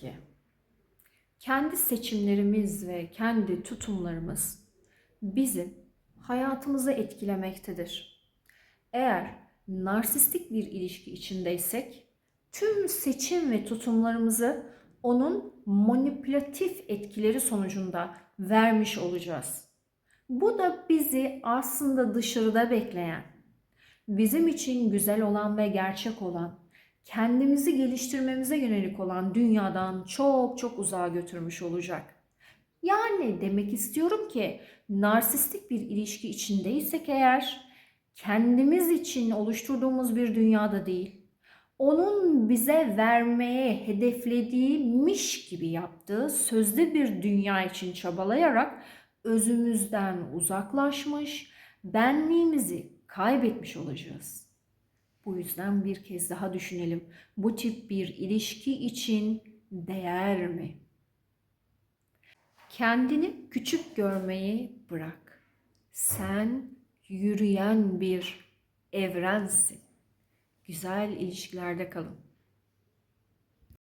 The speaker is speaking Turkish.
ki kendi seçimlerimiz ve kendi tutumlarımız bizim hayatımızı etkilemektedir. Eğer narsistik bir ilişki içindeysek tüm seçim ve tutumlarımızı onun manipülatif etkileri sonucunda vermiş olacağız. Bu da bizi aslında dışarıda bekleyen, bizim için güzel olan ve gerçek olan, kendimizi geliştirmemize yönelik olan dünyadan çok çok uzağa götürmüş olacak. Yani demek istiyorum ki narsistik bir ilişki içindeysek eğer kendimiz için oluşturduğumuz bir dünyada değil, onun bize vermeye hedeflediğiymiş gibi yaptığı sözde bir dünya için çabalayarak özümüzden uzaklaşmış, benliğimizi kaybetmiş olacağız. Bu yüzden bir kez daha düşünelim. Bu tip bir ilişki için değer mi? Kendini küçük görmeyi bırak. Sen yürüyen bir evrensin. Güzel ilişkilerde kalın.